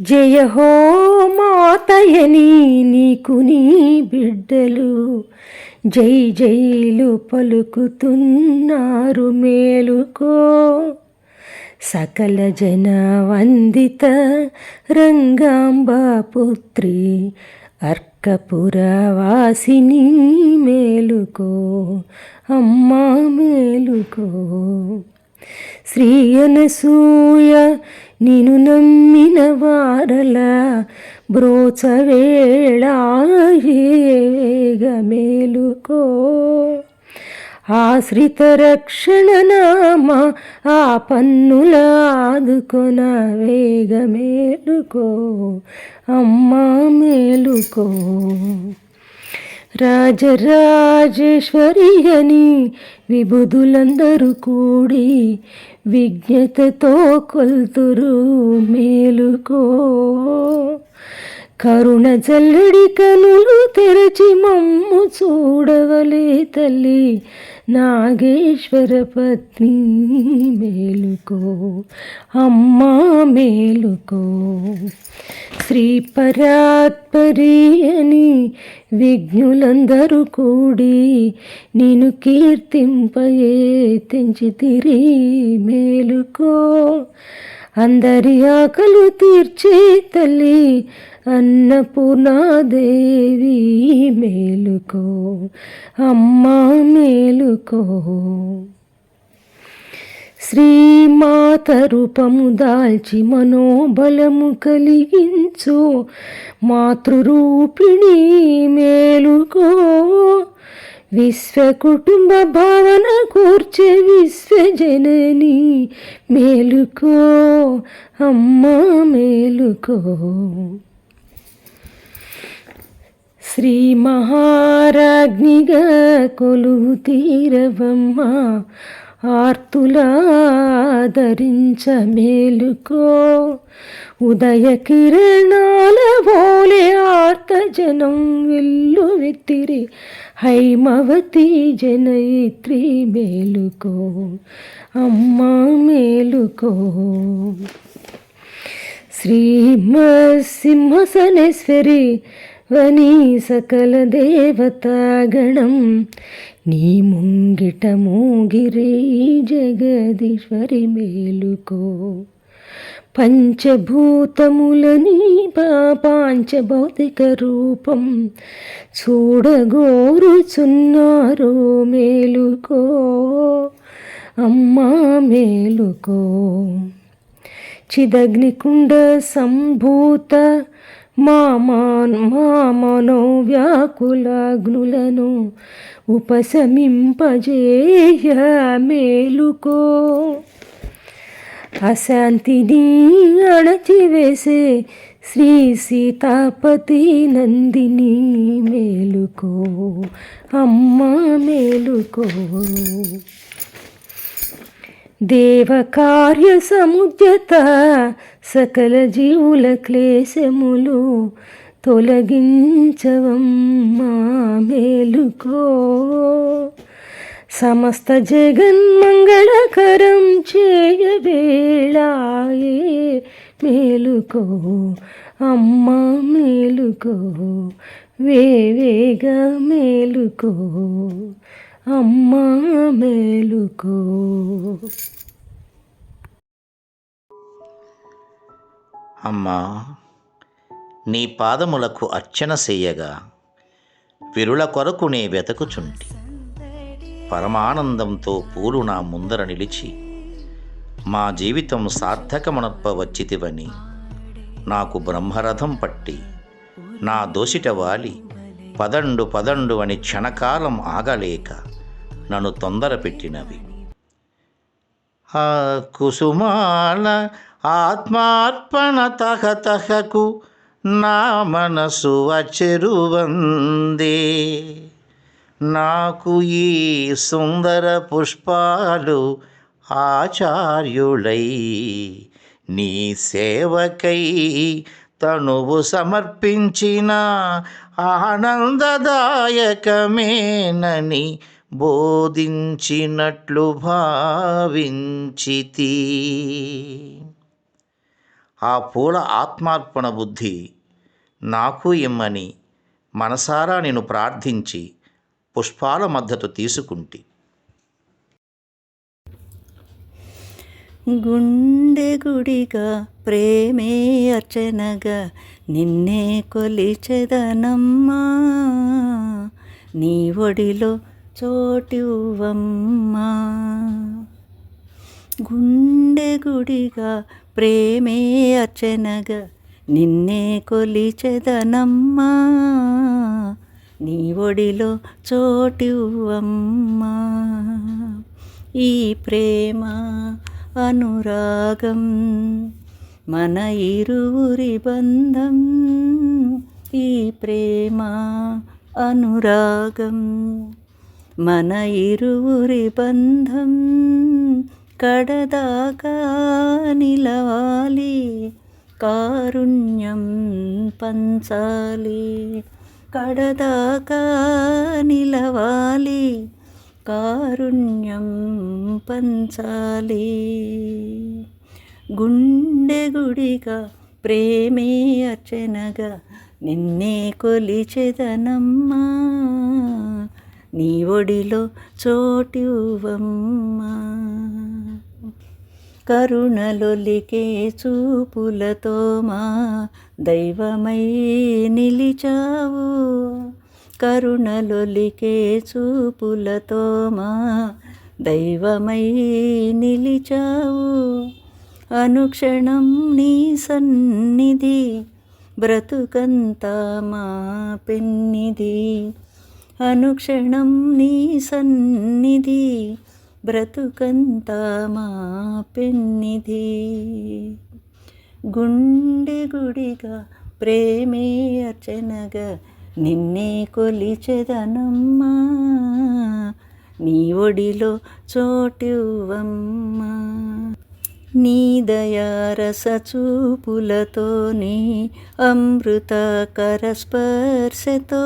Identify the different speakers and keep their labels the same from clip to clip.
Speaker 1: జయ హో మాతయని నీకు నీ బిడ్డలు. జై జైలు పలుకుతున్నారు మేలుకో. సకల జన వందిత రంగాంబ పుత్రి అర్కపురవాసిని మేలుకో. అమ్మా మేలుకో. శ్రీ అనసూయ నిను నమ్మిన వారల బ్రోచవేళాయేగ మేలుకో ఆశ్రిత రక్షణ నామ ఆ పన్నుల ఆదుకొన వేగ మేలుకో అమ్మా మేలుకో. రాజరాజేశ్వరి అని విబుధులందరూ కూడి విజ్ఞతతో కొల్తురు మేలుకో. కరుణ జల్లడి కనులు తెరచి మమ్ము చూడవలే తల్లి. నాగేశ్వర పత్ని మేలుకో అమ్మా మేలుకో. శ్రీ పరాత్పరి అని విఘ్నులందరూ కూడి నేను కీర్తింపయే తెంచితిరి మే అందరి ఆకలు తీర్చే తల్లి అన్నపూర్ణాదేవి మేలుకో అమ్మా మేలుకో. శ్రీమాత రూపము దాల్చి మనోబలము కలిగించు మాతృరూపిణి మేలుకో. విశ్వ కుటుంబ భావన కూర్చే విశ్వజనని మేలుకో అమ్మా మేలుకో. శ్రీ మహారాజ్ఞిగా కొలువు తీరవమ్మా ఆర్తులాదరించ మేలుకో ఉదయ కిరణాల బోలే ఆర్తజనం విల్లు విత్తిరి. హైమవతి జనయిత్రి మేలుకో. అమ్మ మేలుకో. శ్రీమ సింహసనేశ్వరి వని సకల దేవతాగణం నీ ముంగిట మూగిరే జగదీశ్వరి మేలుకో. పంచభూతములని పాంచభౌతిక రూపం చూడగోరుచున్నారు మేలుకో. అమ్మా మేలుకో. చిదగ్నికుండ సంభూత మామాన్ మామనో వ్యాకులాగ్నులను ఉపశమింపజేయ మేలుకో. అశాంతిని అణచివేసే శ్రీ సీతాపతి నందిని మేలుకో. అమ్మ మేలుకో. దేవకార్య సముద్యత సకల జీవుల క్లేశములు తొలగించవమ్మా మేలుకో. సమస్త జగన్మంగళకరం చేయవేళాయే మేలుకో. అమ్మా మేలుకో. వేవేగా మేలుకో. అమ్మా మేలుకో.
Speaker 2: అమ్మా నీ పాదములకు అర్చన చేయగా విరుల కొరకు నే వెతకుచుంటి. పరమానందంతో పూలు నా ముందర నిలిచి మా జీవితం సార్థకమనర్ప వచ్చితివని నాకు బ్రహ్మరథం పట్టి నా దోసిట వాలి పదండు పదండు అని క్షణకాలం ఆగలేక నన్ను తొందర పెట్టినవి ఆ కుసుమాల ఆత్మార్పణ తహతహకు నా మనసు అచెరువందే. నాకు ఈ సుందర పుష్పాలు ఆచార్యులై నీ సేవకై తనువు సమర్పించిన ఆనందదాయకమేనని బోధించినట్లు భావించితి. ఆ పూల ఆత్మార్పణ బుద్ధి నాకు ఇమ్మని మనసారా నేను ప్రార్థించి పుష్పాల మద్దతు తీసుకుంటి.
Speaker 3: గుండె గుడిగా ప్రేమే అర్చనగా నిన్నే కొలిచెదనమ్మా. నీ ఒడిలో చోటివ్వమ్మా. గుండె గుడిగా ప్రేమే అర్చనగా నిన్నే కొలిచెదనమ్మా. నీ ఒడిలో చోటివ్వమ్మా. ఈ ప్రేమ అనురాగం మన ఇరువురి బంధం. ఈ ప్రేమ అనురాగం మన ఇరువురి బంధం. ఎక్కడదాకా నిలవాలి. కారుణ్యం పంచాలి. కడదాకా నిలవాలి. కారుణ్యం పంచాలి. గుండె గుడిగా ప్రేమే అర్చనగా నిన్నే కొలిచెదనమ్మా. నీ ఒడిలో చోటివ్వమ్మా. కరుణలొలికే చూపులతో మా దైవమై నిలిచావు. కరుణలొలికే చూపులతో మా దైవమై నిలిచావు. అనుక్షణం నీ సన్నిధి బ్రతుకంతా మా పెన్నిది అనుక్షణం నీ సన్నిధి బ్రతుకంతా మా పెన్నిది గుండె గుడిగా ప్రేమే అర్చనగా నిన్నే కొలిచెదనమ్మా. నీ ఒడిలో చోటివ్వమ్మా. నీ దయారస చూపులతో నీ అమృత కరస్పర్శతో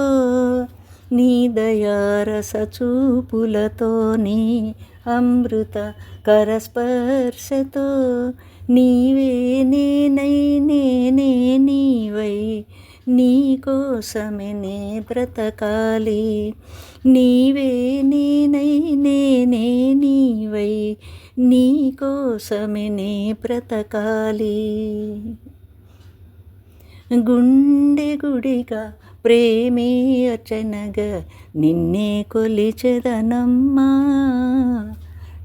Speaker 3: నీ దయారస చూపులతో నీ అమృత కరస్పర్శతో నీవే నేనై నేనే నీవై నీకోసమే నే బ్రతకాలి. నీవే నేనై నేనే నీవై నీకోసమే నే బ్రతకాలి. గుండె గుడిగా ప్రేమే అర్చనగా నిన్నే కొలిచెదనమ్మా.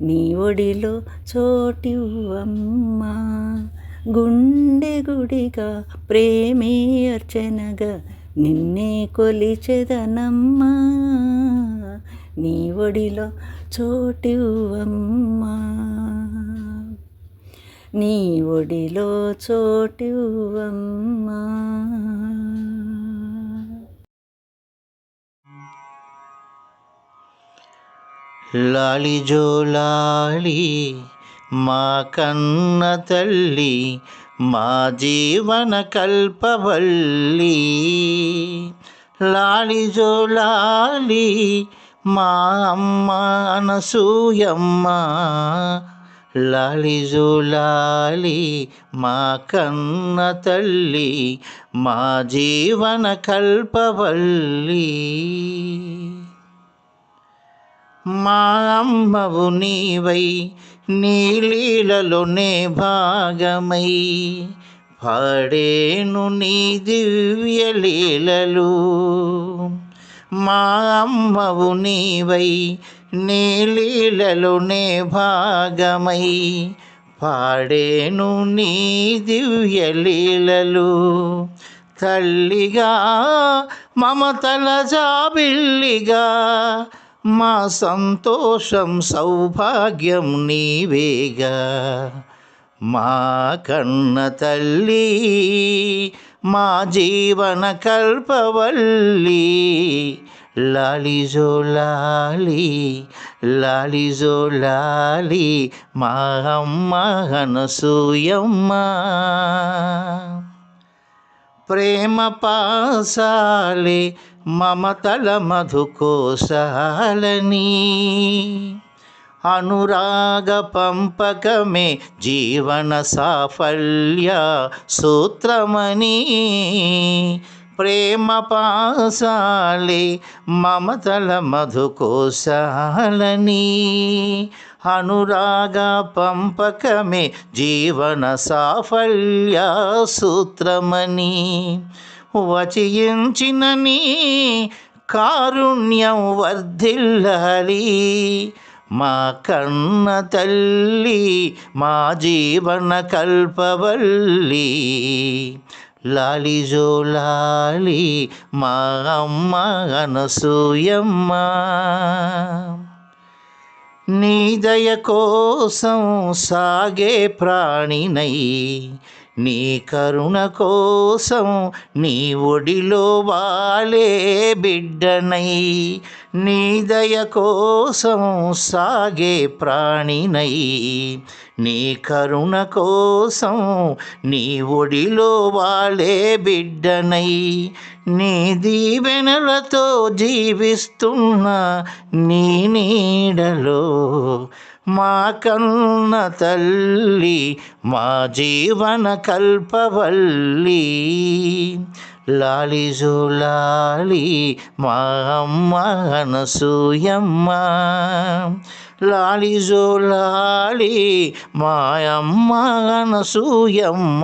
Speaker 3: నీ ఒడిలో చోటివ్వమ్మా. గుండె గుడిగా ప్రేమే అర్చనగా నిన్నే కొలిచెదనమ్మా. నీ ఒడిలో చోటివ్వమ్మా. నీ ఒడిలో చోటివ్వమ్మా.
Speaker 2: లాలిజో లాలి మా కన్న తల్లి మా జీవన కల్పవల్లి. లాలిజో లాలి మా అమ్మ అనసూయమ్మ. లాలిజో లాలి మా కన్న తల్లి మా జీవన కల్పవల్లి. మా అమ్మవు నీవై నీలీలలోనే భాగమై. పాడేను నీ దివ్య లీలలు. మా అమ్మవు నీవై నీలీలలోనే భాగమై. పాడేను నీ దివ్య లీలలు. తల్లిగా మమతల జాబిల్లిగా మా సంతోషం సౌభాగ్యం నీవేగా. మా కన్న తల్లి మా జీవన కల్పవల్లి లాలిజో లాలి లాలిజో లాలి మా అమ్మ అనసూయమ్మ. ప్రేమ పాసాలి మమతల మధుకోసాలని. అనురాగ పంపకమే జీవన సాఫల్య సూత్రమని. ప్రేమ పాసాలి మమతల మధుకోశాలని. అనురాగ పంపకమే జీవన సాఫల్య సూత్రమని. వచయించిన నీ కారుణ్యం వర్ధిల్లాలి. మా కన్న తల్లి మా జీవన కల్పవల్లి. లాలిజో లాలి మా అమ్మ అనసూయమ్మ. నీ దయ కోసం సాగే ప్రాణినై నీ కరుణ కోసం నీ ఒడిలో వాలే బిడ్డనై నీ దయ కోసం సాగే ప్రాణినై. నీ కరుణ కోసం నీ ఒడిలో వాలే బిడ్డనై నీ దీవెనలతో జీవిస్తున్న నీ నీడలో మా కన్న తల్లి మా జీవన కల్పవల్లి. లాలి లాలి మా అమ్మ అనసూయమ్మ. లాలి లాలి మా అమ్మ అనసూయమ్మ.